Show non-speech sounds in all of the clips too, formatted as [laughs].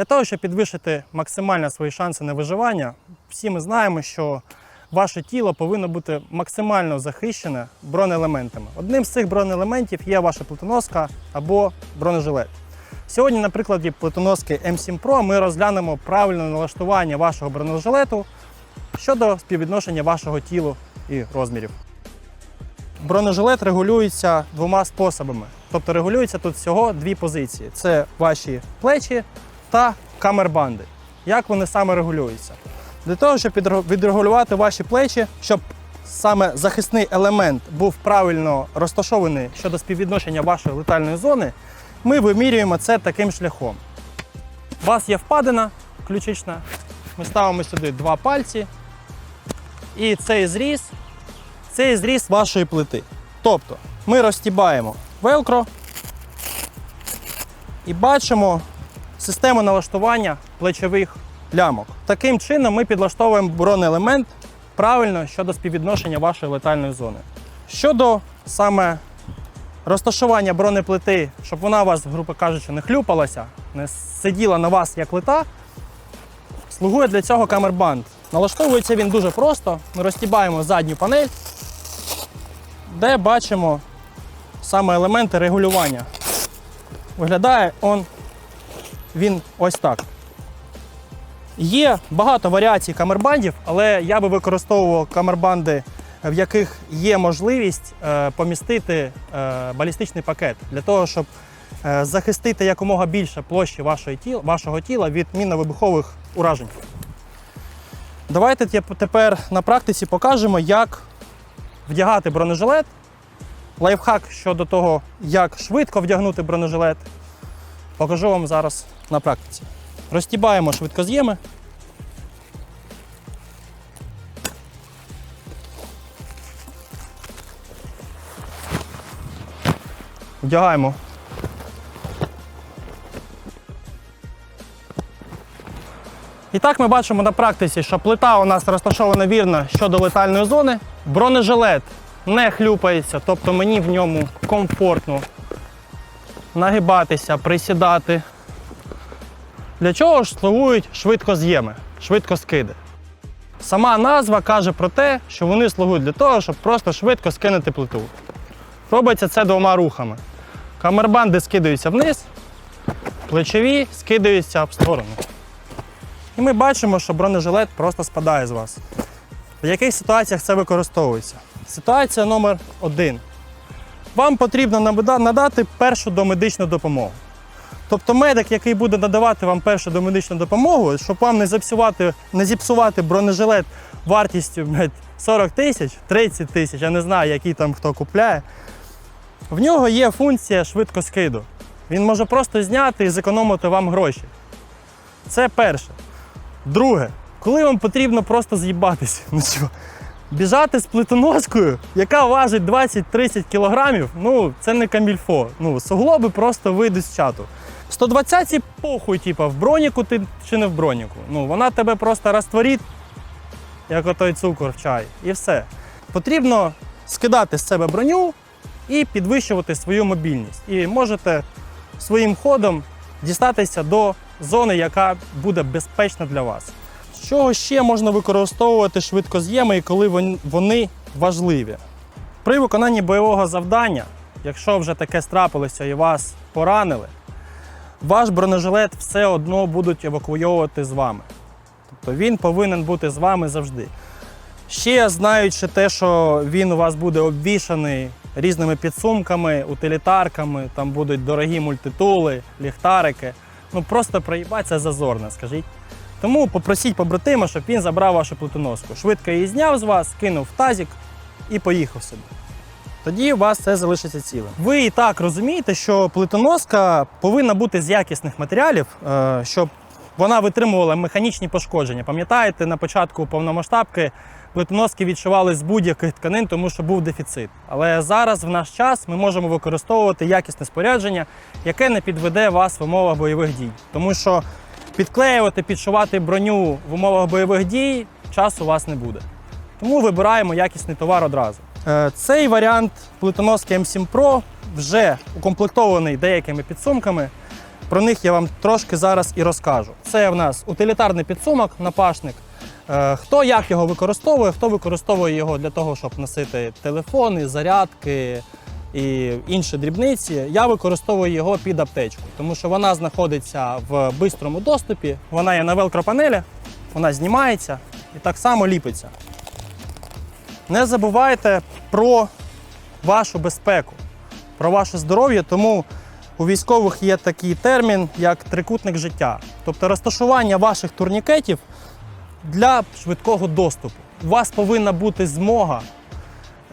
Для того, щоб підвищити максимально свої шанси на виживання, всі ми знаємо, що ваше тіло повинно бути максимально захищене бронеелементами. Одним з цих бронеелементів є ваша плитоноска або бронежилет. Сьогодні, на прикладі плитоноски M7 Pro, ми розглянемо правильне налаштування вашого бронежилету щодо співвідношення вашого тіла і розмірів. Бронежилет регулюється двома способами. Тобто регулюється тут всього дві позиції: це ваші плечі та камербанди. Як вони саме регулюються? Для того, щоб відрегулювати ваші плечі, щоб саме захисний елемент був правильно розташований щодо співвідношення вашої летальної зони, ми вимірюємо це таким шляхом. У вас є впадина ключична. Ми ставимо сюди два пальці. І цей зріз це зріз вашої плити. Тобто ми розтібаємо велкро і бачимо систему налаштування плечових лямок. Таким чином ми підлаштовуємо бронеелемент правильно щодо співвідношення вашої летальної зони. Щодо саме розташування бронеплити, щоб вона у вас, грубо кажучи, не хлюпалася, не сиділа на вас як лита, слугує для цього камербанд. Налаштовується він дуже просто. Ми розтібаємо задню панель, де бачимо саме елементи регулювання. Виглядає он, він ось так. Є багато варіацій камербандів, але я би використовував камербанди, в яких є можливість е, помістити е, балістичний пакет для того, щоб е, захистити якомога більше площі вашого тіла від мінно-вибухових уражень. Давайте теп- тепер на практиці покажемо, як вдягати бронежилет. Лайфхак щодо того, як швидко вдягнути бронежилет, покажу вам зараз на практиці. Розтібаємо швидкоз'єми. Вдягаємо. І так ми бачимо на практиці, що плита у нас розташована вірно щодо летальної зони. Бронежилет не хлюпається, тобто мені в ньому комфортно нагибатися, присідати. Для чого ж слугують швидкоз'єми, швидкоскиди? Сама назва каже про те, що вони слугують для того, щоб просто швидко скинути плиту. Робиться це двома рухами. Камербанди скидаються вниз, плечові скидаються в сторону. І ми бачимо, що бронежилет просто спадає з вас. В яких ситуаціях це використовується? Ситуація номер один. Вам потрібно надати першу домедичну допомогу. Тобто медик, який буде надавати вам першу домедичну допомогу, щоб вам не зіпсувати, не зіпсувати бронежилет вартістю 40 тисяч, 30 тисяч, я не знаю, який там хто купляє. В нього є функція швидкоскиду. Він може просто зняти і зекономити вам гроші. Це перше. Друге, коли вам потрібно просто з'їбатися, [laughs] ну що, біжати з плитоноскою, яка важить 20-30 кілограмів, ну це не камільфо. Ну, суглоби просто вийдуть з чату. 120 похуй, типа, в броніку ти чи не в броніку. Ну, вона тебе просто розтворить, як отой цукор в чай, і все. Потрібно скидати з себе броню і підвищувати свою мобільність. І можете своїм ходом дістатися до зони, яка буде безпечна для вас. Чого ще можна використовувати швидкоз'єми і коли вони важливі? При виконанні бойового завдання, якщо вже таке страпилося і вас поранили, ваш бронежилет все одно будуть евакуйовувати з вами. Тобто він повинен бути з вами завжди. Ще знаючи те, що він у вас буде обвішаний різними підсумками, утилітарками, там будуть дорогі мультитули, ліхтарики. Ну просто проїбать це зазорно, скажіть. Тому попросіть побратима, щоб він забрав вашу плитоноску. Швидко її зняв з вас, кинув в тазик і поїхав собі. Тоді у вас це залишиться цілим. Ви і так розумієте, що плитоноска повинна бути з якісних матеріалів, е, щоб вона витримувала механічні пошкодження. Пам'ятаєте, на початку повномасштабки плитоноски відшивали з будь-яких тканин, тому що був дефіцит. Але зараз, в наш час, ми можемо використовувати якісне спорядження, яке не підведе вас в умовах бойових дій. Тому що підклеювати, підшивати броню в умовах бойових дій часу у вас не буде. Тому вибираємо якісний товар одразу. Е, Цей варіант плитоноски M7 Pro вже укомплектований деякими підсумками. Про них я вам трошки зараз і розкажу. Це в нас утилітарний підсумок, напашник. Е, Хто як його використовує, хто використовує його для того, щоб носити телефони, зарядки і інші дрібниці. Я використовую його під аптечку, тому що вона знаходиться в бистрому доступі, вона є на велкропанелі, вона знімається і так само ліпиться. Не забувайте про вашу безпеку, про ваше здоров'я, тому у військових є такий термін, як трикутник життя, тобто розташування ваших турнікетів для швидкого доступу. У вас повинна бути змога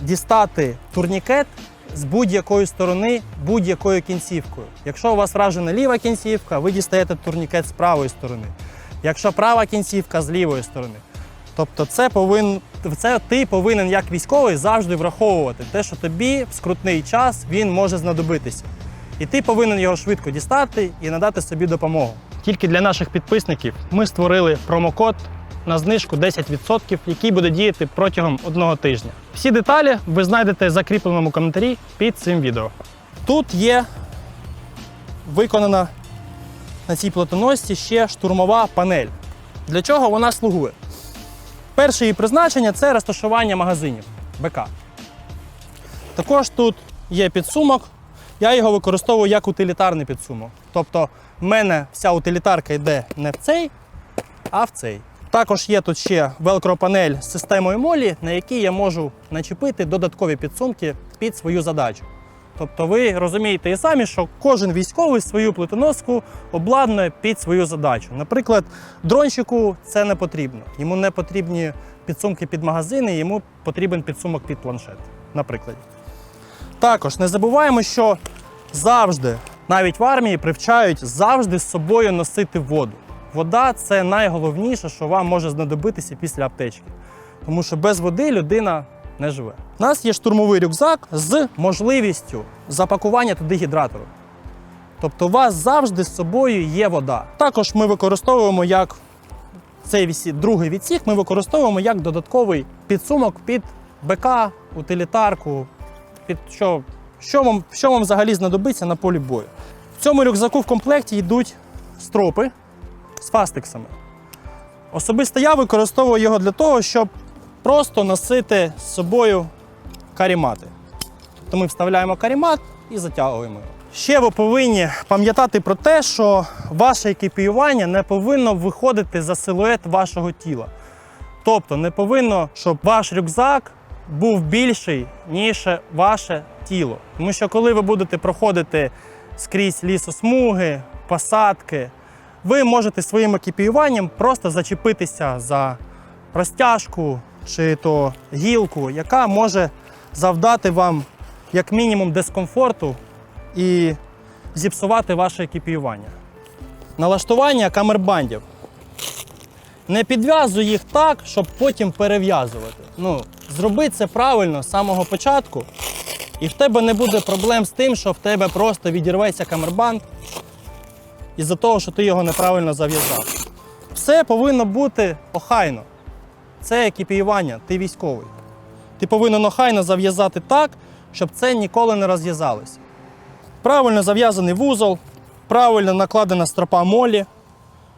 дістати турнікет з будь-якої сторони, будь-якою кінцівкою. Якщо у вас вражена ліва кінцівка, ви дістаєте турнікет з правої сторони. Якщо права кінцівка з лівої сторони. Тобто, це повин, це ти повинен як військовий завжди враховувати те, що тобі в скрутний час він може знадобитися. І ти повинен його швидко дістати і надати собі допомогу. Тільки для наших підписників ми створили промокод на знижку 10%, який буде діяти протягом одного тижня. Всі деталі ви знайдете в закріпленому коментарі під цим відео. Тут є виконана на цій платоносці ще штурмова панель. Для чого вона слугує? Перше її призначення це розташування магазинів БК. Також тут є підсумок. Я його використовую як утилітарний підсумок. Тобто, в мене вся утилітарка йде не в цей, а в цей. Також є тут ще велкропанель з системою молі, на якій я можу начепити додаткові підсумки під свою задачу. Тобто ви розумієте і самі, що кожен військовий свою плитоноску обладнує під свою задачу. Наприклад, дронщику це не потрібно. Йому не потрібні підсумки під магазини, йому потрібен підсумок під планшет. Наприклад. Також не забуваємо, що завжди, навіть в армії, привчають завжди з собою носити воду. Вода це найголовніше, що вам може знадобитися після аптечки. Тому що без води людина не живе. У нас є штурмовий рюкзак з можливістю запакування туди гідратору. Тобто у вас завжди з собою є вода. Також ми використовуємо як цей вісі- другий відсік, ми використовуємо як додатковий підсумок під БК, утилітарку, під що, що, вам, що вам взагалі знадобиться на полі бою. В цьому рюкзаку в комплекті йдуть стропи з фастексами. Особисто я використовую його для того, щоб просто носити з собою карімати. Тобто ми вставляємо карімат і затягуємо його. Ще ви повинні пам'ятати про те, що ваше екіпіювання не повинно виходити за силует вашого тіла. Тобто не повинно, щоб ваш рюкзак був більший, ніж ваше тіло. Тому що коли ви будете проходити скрізь лісосмуги, посадки, ви можете своїм екіпіюванням просто зачепитися за розтяжку чи то гілку, яка може завдати вам як мінімум дискомфорту і зіпсувати ваше екіпіювання. Налаштування камербандів. Не підв'язуй їх так, щоб потім перев'язувати. Ну, зроби це правильно з самого початку, і в тебе не буде проблем з тим, що в тебе просто відірветься камербанд із-за того, що ти його неправильно зав'язав. Все повинно бути охайно. Це екіпіювання, ти військовий. Ти повинен охайно зав'язати так, щоб це ніколи не розв'язалося. Правильно зав'язаний вузол, правильно накладена стропа молі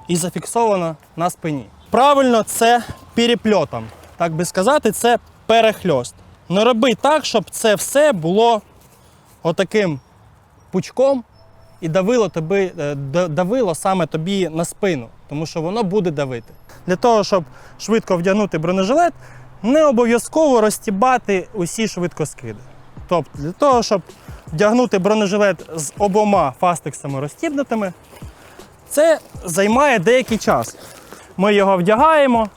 і зафіксована на спині. Правильно, це перепльотом. Так би сказати, це перехльост. Не роби так, щоб це все було отаким пучком і давило, тобі, е, давило саме тобі на спину, тому що воно буде давити. Для того, щоб швидко вдягнути бронежилет, не обов'язково розтібати усі швидкоскиди. Тобто, для того, щоб вдягнути бронежилет з обома фастексами розтібнутими, це займає деякий час. Ми його вдягаємо,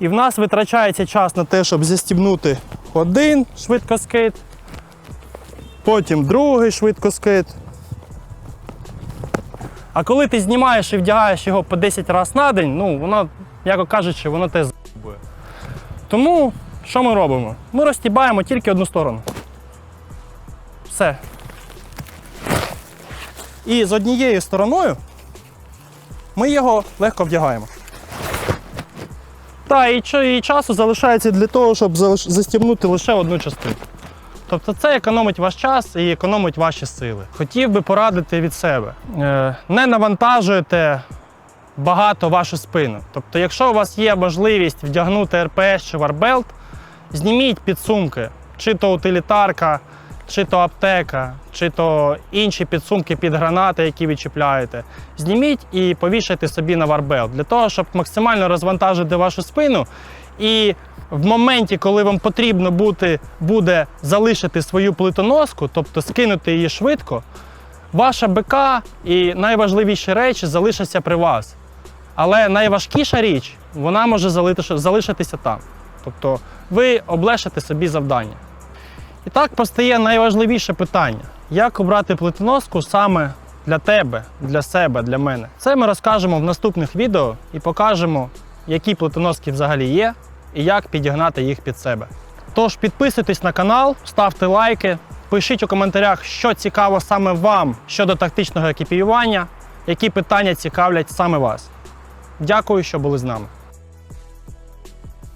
і в нас витрачається час на те, щоб застібнути один швидкоскид, потім другий швидкоскид. А коли ти знімаєш і вдягаєш його по 10 разів на день, ну воно, як кажучи, воно те з**бує. Тому що ми робимо? Ми розтібаємо тільки одну сторону. Все. І з однією стороною ми його легко вдягаємо. Та, і часу залишається для того, щоб застібнути лише одну частину. Тобто це економить ваш час і економить ваші сили. Хотів би порадити від себе. Е, Не навантажуйте багато вашу спину. Тобто, якщо у вас є можливість вдягнути РПС чи варбелт, зніміть підсумки, чи то утилітарка, чи то аптека, чи то інші підсумки під гранати, які ви чіпляєте. Зніміть і повішайте собі на варбелт для того, щоб максимально розвантажити вашу спину. І в моменті, коли вам потрібно бути, буде залишити свою плитоноску, тобто скинути її швидко, ваша БК і найважливіші речі залишаться при вас. Але найважкіша річ, вона може залишитися там. Тобто ви облешите собі завдання. І так постає найважливіше питання: як обрати плитоноску саме для тебе, для себе, для мене. Це ми розкажемо в наступних відео і покажемо, які плитоноски взагалі є і як підігнати їх під себе. Тож підписуйтесь на канал, ставте лайки, пишіть у коментарях, що цікаво саме вам щодо тактичного екіпіювання, які питання цікавлять саме вас. Дякую, що були з нами.